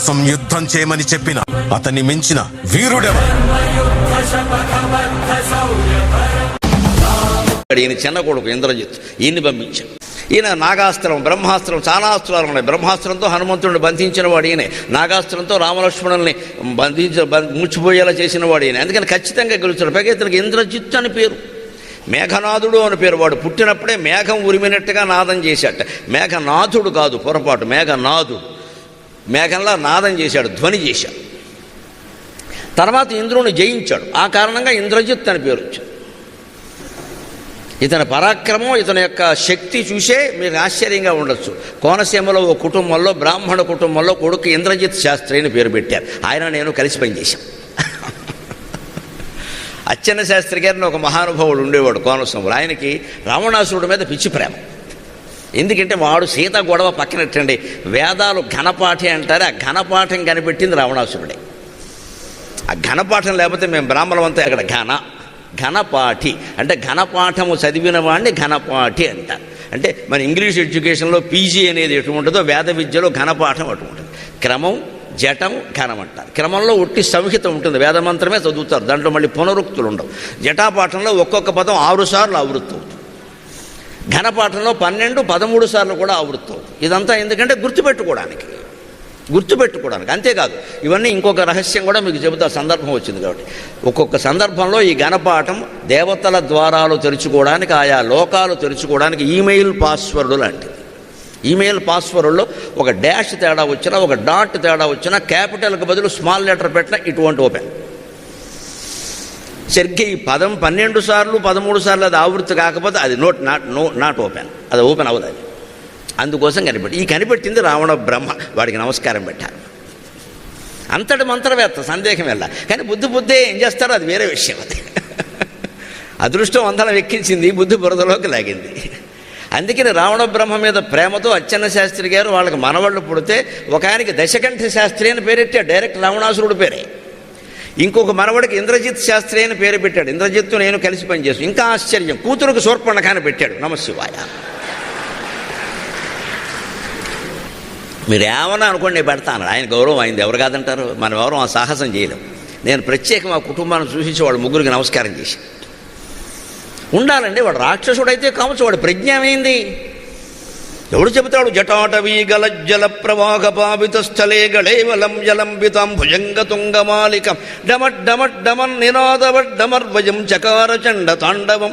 కోసం యుద్ధం చేయమని చెప్పిన అతన్ని మించిన వీరుడెవరు? ఈయన చిన్న కొడుకు ఇంద్రజిత్. ఈయన్ని పంపించాడు ఈయన నాగాస్త్రం బ్రహ్మాస్త్రం చాలా అస్త్రాలు ఉన్నాయి. బ్రహ్మాస్త్రంతో హనుమంతుడిని బంధించిన వాడు ఈయన. నాగాస్త్రంతో రామలక్ష్మణుల్ని బంధించ ముచ్చిపోయేలా చేసిన వాడు ఈయన. అందుకని ఖచ్చితంగా గెలుస్తాడు. పైగా ఇతనికి ఇంద్రజిత్ అని పేరు. మేఘనాథుడు అని పేరు. వాడు పుట్టినప్పుడే మేఘం ఉరిమినట్టుగా నాదం చేశాట. మేఘనాథుడు కాదు పొరపాటు. మేఘనాథుడు. మేఘంలా నాదం చేశాడు ధ్వని చేశాడు. తర్వాత ఇంద్రుని జయించాడు. ఆ కారణంగా ఇంద్రజిత్ అని పేరు వచ్చింది. ఇతని పరాక్రమం ఇతని యొక్క శక్తి చూసే మీరు ఆశ్చర్యంగా ఉండొచ్చు. కోనసీమలో ఓ కుటుంబంలో బ్రాహ్మణ కుటుంబంలో కొడుకు ఇంద్రజిత్ శాస్త్రి అని పేరు పెట్టారు. ఆయన నేను కలిసి పనిచేశాం. అచ్చెన్న శాస్త్రి గారిని ఒక మహానుభావుడు ఉండేవాడు కోనసీమలో. ఆయనకి రావణాసురుడి మీద పిచ్చి ప్రేమ. ఎందుకంటే వాడు సీత గొడవ పక్కనట్టండి. వేదాలు ఘనపాఠి అంటారు. ఆ ఘనపాఠం కనిపెట్టింది రావణాసురుడే. ఆ ఘనపాఠం లేకపోతే మేము బ్రాహ్మణమంతా అక్కడ ఘన ఘనపాఠి. అంటే ఘనపాఠము చదివిన వాడిని ఘనపాఠి అంటారు. అంటే మన ఇంగ్లీష్ ఎడ్యుకేషన్లో పీజీ అనేది ఎటుంటుందో వేద విద్యలో ఘనపాఠం అటు ఉంటుంది క్రమం జటం ఘనం అంటారు. క్రమంలో ఒట్టి సంహిత ఉంటుంది. వేదమంత్రమే చదువుతారు. దాంట్లో మళ్ళీ పునరుక్తులు ఉండవు. జటాపాఠంలో ఒక్కొక్క పదం ఆరు సార్లు ఆవృత్తి అవుతుంది. ఘనపాఠంలో పన్నెండు పదమూడు సార్లు కూడా ఆవృత్తం. ఇదంతా ఎందుకంటే గుర్తుపెట్టుకోవడానికి. గుర్తుపెట్టుకోవడానికి. అంతేకాదు ఇవన్నీ ఇంకొక రహస్యం కూడా మీకు చెబుతా సందర్భం వచ్చింది కాబట్టి. ఒక్కొక్క సందర్భంలో ఈ ఘనపాఠం దేవతల ద్వారాలు తెరుచుకోవడానికి ఆయా లోకాలు తెరుచుకోవడానికి ఈమెయిల్ పాస్వర్డ్ లాంటిది. ఈమెయిల్ పాస్వర్డ్లో ఒక డాష్ తేడా వచ్చినా ఒక డాట్ తేడా వచ్చినా క్యాపిటల్కి బదులు స్మాల్ లెటర్ పెట్టినా ఇటువంటి ఓపెన్. సరిగ్గా ఈ పదం పన్నెండు సార్లు పదమూడు సార్లు అది ఆవృత్తి కాకపోతే అది note not no not open అది ఓపెన్ అవ్వదు అది. అందుకోసం కనిపెట్టి ఈ కనిపెట్టింది రావణ బ్రహ్మ వాడికి నమస్కారం పెట్టారు. అంతటి మంత్రవేత్త సందేహం వెళ్ళ కానీ బుద్ధి బుద్ధే ఏం చేస్తారో అది వేరే విషయం అది. అదృష్టం వందనం ఎక్కించింది బుద్ధి బురదలోకి లాగింది. అందుకని రావణ బ్రహ్మ మీద ప్రేమతో అచ్చెన్న శాస్త్రి గారు వాళ్ళకి మనవాళ్ళు పుడితే ఒక ఆయనకి దశకంఠ శాస్త్రి అని పేరెట్టే డైరెక్ట్ రావణాసురుడు పేరే. ఇంకొక మనవడికి ఇంద్రజిత్ శాస్త్రి అని పేరు పెట్టాడు. ఇంద్రజిత్తు నేను కలిసి పనిచేస్తాను ఇంకా ఆశ్చర్యం. కూతురుకు శూర్పణఖాన్ని పెట్టాడు. నమశివాయ. మీరు ఏమన్నా అనుకోండి నేను పెడతాను. ఆయన గౌరవం అయింది. ఎవరు కాదంటారు? మనం ఎవరు ఆ సాహసం చేయలేం. నేను ప్రత్యేకం ఆ కుటుంబాన్ని చూసించి వాడు ముగ్గురికి నమస్కారం చేసి ఉండాలండి. వాడు రాక్షసుడైతే కావచ్చు. వాడు ప్రజ్ఞ ఏమైంది? ఎవడు చెబుతాడు? జటాటవీ గల జల ప్రవాహ పావిత స్థలే గళేవలం జలంబితం భుజంగ తుంగమాలికం డమట్ డమట్ డమన్ నినాదవట్ డమర్వజం చకార చండ తాండవం.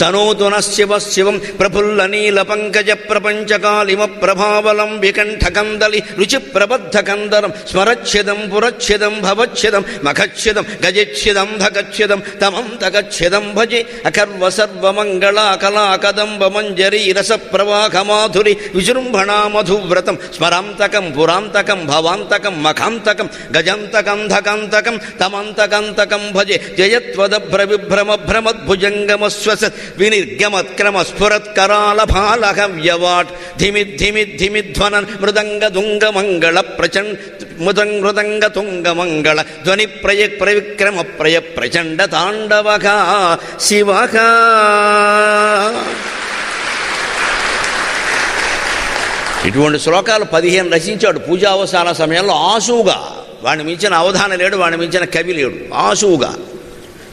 తనోతు శివ శివం ప్రఫుల్ల నీల పంకజ ప్రపంచకాలిమ ప్రభావలం వికంఠకందలి రుచి ప్రబద్ధ కందరం స్మరచ్ఛిదం పురచ్ఛిదం భవచ్ఛిదం మఖచ్ఛిదం గజచ్ఛిదం ధగచ్ఛిదం తమం తగచ్ఛిదం భజే అకర్వ సర్వమంగళాకలాకదంబ మంజరీ రస ప్రవాహమాధురి విజృంభణా మధువ్రతం స్మరాంతకం పురాంతకం భవాంతకం మఖాంతకం గజంతకం ధకంతకం తమంతకంతకం భజే జయత్వదభ్ర విభ్రమ భ్రమద్భుజంగమశ్వస వినిర్గమత్క్రమ స్ఫురత్కరాళభాలహ వ్యవాట్ ధిమి ధిమి ధిమి ధ్వనన్ మృదంగ దుంగ మంగళ ప్రచండ్ మృదంగ మృదంగ తుంగ మంగళ ధ్వని ప్రయ ప్రవిక్రమ ప్రయ ప్రచండ తాండవక శివక ఇటువంటి శ్లోకాలు పదిహేను రచించాడు పూజావసాన సమయంలో ఆసువుగా వాడిని మించిన అవధాన లేడు వాడిని మించిన కవి లేడు. ఆసువుగా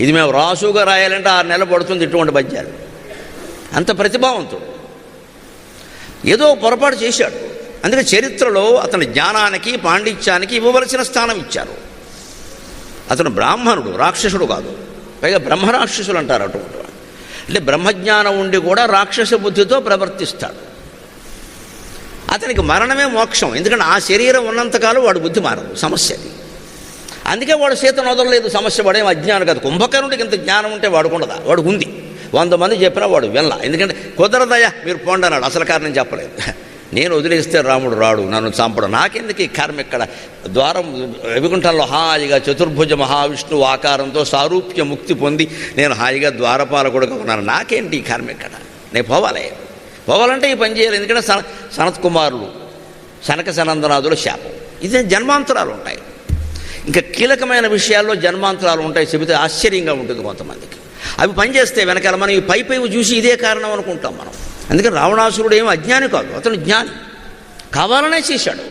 ఇది మేము రాసుగా రాయాలంటే ఆరు నెలలు పడుతుంది ఇటువంటి పద్యాలు. అంత ప్రతిభావంతుడు. ఏదో పొరపాటు చేశాడు. అందుకే చరిత్రలో అతని జ్ఞానానికి పాండిత్యానికి ఇవ్వవలసిన స్థానం ఇచ్చారు. అతను బ్రాహ్మణుడు రాక్షసుడు కాదు. పైగా బ్రహ్మరాక్షసులు అంటారు అటువంటి అంటే బ్రహ్మజ్ఞానం ఉండి కూడా రాక్షస బుద్ధితో ప్రవర్తిస్తాడు. అతనికి మరణమే మోక్షం. ఎందుకంటే ఆ శరీరం ఉన్నంతకాలం వాడు బుద్ధి మారదు. సమస్య అది. అందుకే వాడు సీతను వదలలేదు సమస్య పడే అజ్ఞానం కాదు. కుంభకర్ణుడికి ఇంత జ్ఞానం ఉంటే వాడుకుండదా వాడు ఉంది. వంద మంది చెప్పినా వాడు వినలా. ఎందుకంటే కుదరదయ్యా మీరు పోండి అన్నాడు. అసలు కారణం చెప్పలేదు. నేను వదిలేస్తే రాముడు రాడు నన్ను చంపడు. నాకెందుకు ఈ కర్మ ఇక్కడ? ద్వారం రవికుంఠంలో హాయిగా చతుర్భుజ మహావిష్ణువు ఆకారంతో సారూప్య ముక్తి పొంది నేను హాయిగా ద్వారపాలకుడుగా ఉన్నాను. నాకేంటి ఈ కర్మ ఇక్కడ? నేను పోవాలి. పోవాలంటే ఈ పని చేయాలి. ఎందుకంటే సన సనత్ కుమారులు సనక సనందనాథుల శాపం. ఇదే జన్మాంతరాలు ఉంటాయి. ఇంకా కీలకమైన విషయాల్లో జన్మాంతరాలు ఉంటాయి చెబితే ఆశ్చర్యంగా ఉంటుంది కొంతమందికి. అవి పనిచేస్తే వెనకాల మనం ఈ పై పై చూసి ఇదే కారణం అనుకుంటాం మనం. అందుకని రావణాసురుడు ఏమి అజ్ఞాని కాదు అతను జ్ఞాని. కావాలనే చేశాడు.